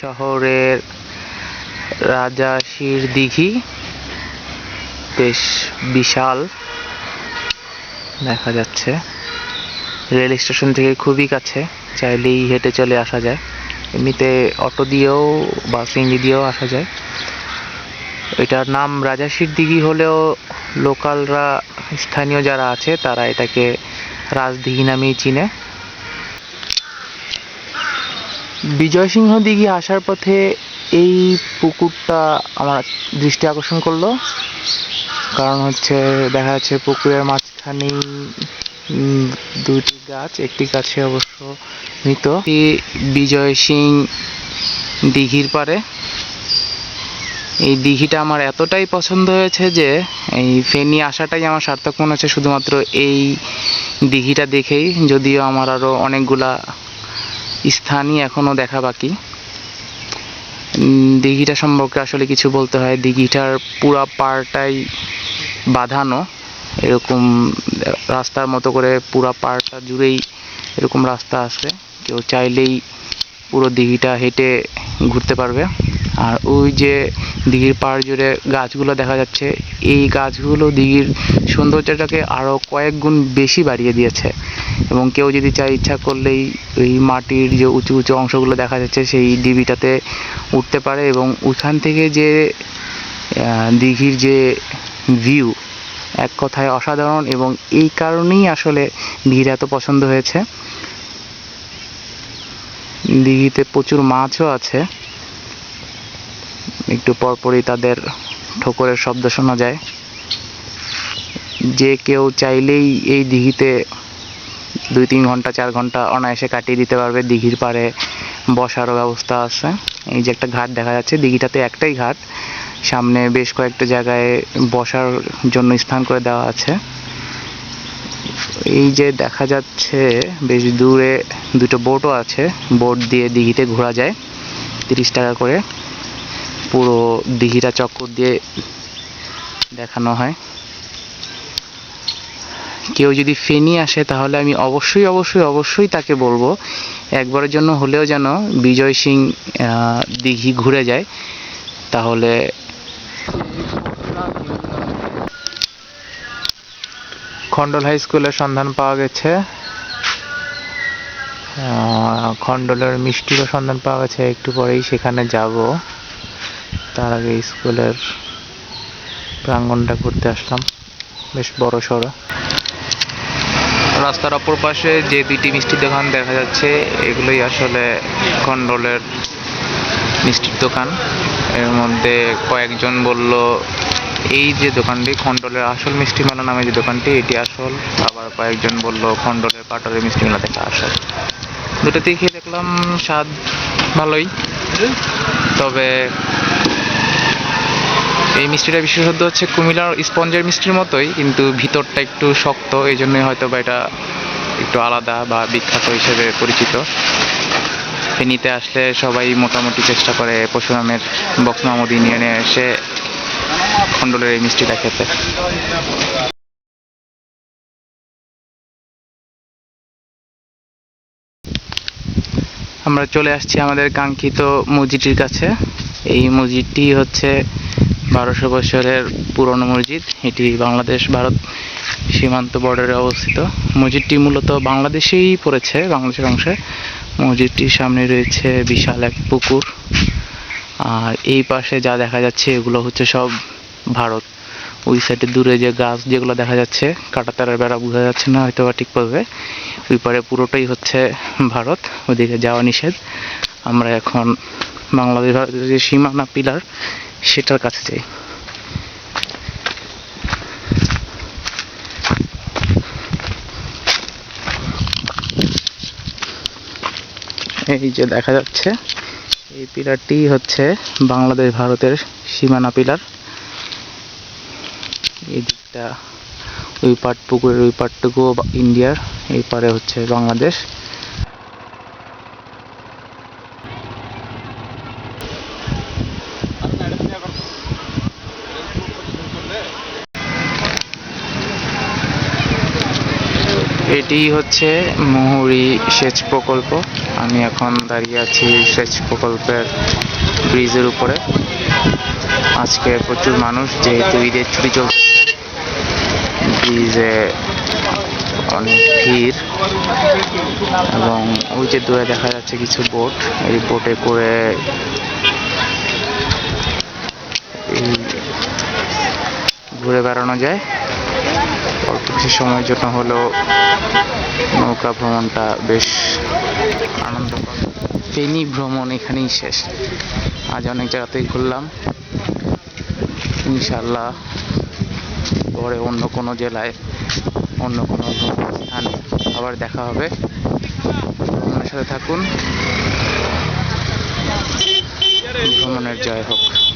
শহরের রাজাশির দিঘি। বেশ বিশাল। দেখা যাচ্ছে। রেল স্টেশন থেকে খুবই কাছে, চাইলেই হেঁটে চলে আসা যায়। এমনিতে অটো দিয়েও বা সিএনজি দিয়েও আসা যায়। এটার নাম রাজাশির দিঘি হলেও লোকালরা, স্থানীয় যারা আছে, তারা এটাকে রাজদিঘি নামেই চিনে। বিজয় সিংহ দিঘি আসার পথে এই পুকুরটা আমার দৃষ্টি আকর্ষণ করল। কারণ হচ্ছে দেখা যাচ্ছে পুকুরের মাঝখানেই উম, দুটি গাছ একটি গাছে অবশ্য মৃত। বিজয় সিং দিঘির পারে এই দিঘিটা আমার এতটাই পছন্দ হয়েছে যে এই ফেনী আসাটাই আমার সার্থক মনে হচ্ছে। শুধুমাত্র এই দিঘিটা দেখেই যদিও আমার আরও অনেকগুলা স্থানই এখনও দেখা বাকি। দিঘিটা সম্পর্কে আসলে কিছু বলতে হয়। দিঘিটার পুরা পাড়টাই বাঁধানো। এরকম রাস্তার মতো করে পুরা পাড়টা জুড়েই এরকম রাস্তা আছে। কেউ চাইলেই পুরো দিঘিটা হেঁটে ঘুরতে পারবে। আর ওই যে দিঘির পাড় জুড়ে গাছগুলো দেখা যাচ্ছে, এই গাছগুলো দিঘির সৌন্দর্যটাকে আরও কয়েক গুণ বেশি বাড়িয়ে দিয়েছে। এবং কেউ যদি চায় ইচ্ছা করলেই ওই মাটির যে উঁচু উঁচু অংশগুলো দেখা যাচ্ছে সেই ডিবিটাতে উঠতে পারে এবং ওখান থেকে যে দিঘির যে ভিউ এক কথায় অসাধারণ এবং এই কারণেই আসলে দিঘির এত পছন্দ হয়েছে। দিঘিতে প্রচুর মাছও আছে। একটু পরপরই তাদের ঠোকরের শব্দ শোনা যায়। যে কেউ চাইলেই এই দিঘিতে দুই তিন ঘণ্টা, চার ঘণ্টা অনায়াসে কাটিয়ে দিতে পারবে। দিঘির পাড়ে বসারও ব্যবস্থা আছে। এই যে একটা ঘাট দেখা যাচ্ছে, দিঘিটাতে একটাই ঘাট। সামনে বেশ কয়েকটা জায়গায় বসার জন্য স্থান করে দেওয়া আছে। এই যে দেখা যাচ্ছে, বেশ দূরে দুটো বোটও আছে। বোট দিয়ে দিঘিতে ঘোরা যায়, তিরিশ টাকা করে। পুরো দিঘিটা চক্কর দিয়ে দেখানো হয়। কেউ যদি ফেনি আসে, তাহলে আমি অবশ্যই অবশ্যই অবশ্যই তাকে বলব, একবারের জন্য হলেও যেন বিজয় সিং দিঘি ঘুরে যায়, তাহলে খন্ডল হাই স্কুলের সন্ধান পাওয়া গেছে। খন্ডলের মিষ্টিরও সন্ধান পাওয়া গেছে, একটু পরেই সেখানে যাব। তার আগে স্কুলের প্রাঙ্গণটা ঘুরতে আসলাম, বেশ বড় সড়ো রাস্তার অপর পাশে যে দুইটি মিষ্টির দোকান দেখা যাচ্ছে, এগুলোই আসলে খন্ডলের মিষ্টির দোকান। এর মধ্যে কয়েকজন বলল, এই যে দোকানটি খন্ডলের আসল মিষ্টি মেলা নামে যে দোকানটি, এটি আসল। আবার কয়েকজন বলল খন্ডলের পাটরের মিষ্টি মেলা থেকে আসল। দুটোতেই খেয়ে দেখলাম, স্বাদ ভালোই। তবে এই মিষ্টিটা বিশেষত হচ্ছে কুমিলার স্পঞ্জের মিষ্টির মতোই, কিন্তু ভিতরটা একটু শক্ত এই জন্যই হয়তো বা এটা একটু আলাদা বা বিখ্যাত হিসেবে পরিচিত। ফেনীতে আসলে সবাই মোটামুটি চেষ্টা করে পরশুরামের বক্স মাহমুদ ইউনিয়নে এসে খণ্ডলের এই মিষ্টিটা খেতে। আমরা চলে আসছি আমাদের কাঙ্ক্ষিত মসজিদটির কাছে। এই মসজিদটি হচ্ছে বারোশো বছরের পুরনো মসজিদ। এটি বাংলাদেশ, ভারত সীমান্ত বর্ডারে অবস্থিত। মসজিদটি মূলত বাংলাদেশেই পড়েছে, বাংলাদেশের অংশে। মসজিদটির সামনে রয়েছে বিশাল এক পুকুর। আর এই পাশে যা দেখা যাচ্ছে, এগুলো হচ্ছে সব ভারত। ওই সাইডে দূরে যে গাছ যেগুলো দেখা যাচ্ছে, কাটাতারের বেড়া বোঝা যাচ্ছে না হয়তো বা ঠিকভাবে। ওই পারে পুরোটাই হচ্ছে ভারত, ওদিকে যাওয়া নিষেধ। আমরা এখন বাংলাদেশ, ভারতের যে সীমানা পিলার সেটার কাছে যাই। এই যে দেখা যাচ্ছে, এই পিলারটি হচ্ছে বাংলাদেশ ভারতের সীমানা পিলার। এই দিকটা, ওই পাট পুকুরের ওই পাটটুকু ইন্ডিয়ার, এই পারে হচ্ছে বাংলাদেশ। এটি হচ্ছে মুহুরী সেচ প্রকল্প। আমি এখন দাঁড়িয়ে আছি সেচ প্রকল্পের ব্রিজের উপরে। আজকে প্রচুর মানুষ, যেহেতু ঈদের ছুটি চলছে, ব্রিজে অনেক ভিড় এবং ওই যে দূরে দেখা যাচ্ছে কিছু বোট। এই বোটে করে ঘুরে বেড়ানো যায়। অল্প কিছু সময়ের জন্য হলেও নৌকা ভ্রমণটা বেশ আনন্দকর। ফেনী ভ্রমণ এখানেই শেষ। আজ অনেক জায়গাতেই ঘুরলাম। ইনশাল্লাহ পরে অন্য কোনো জেলায়, অন্য কোনো স্থানে আবার দেখা হবে। ভ্রমণের সাথে থাকুন। ভ্রমণের জয় হোক।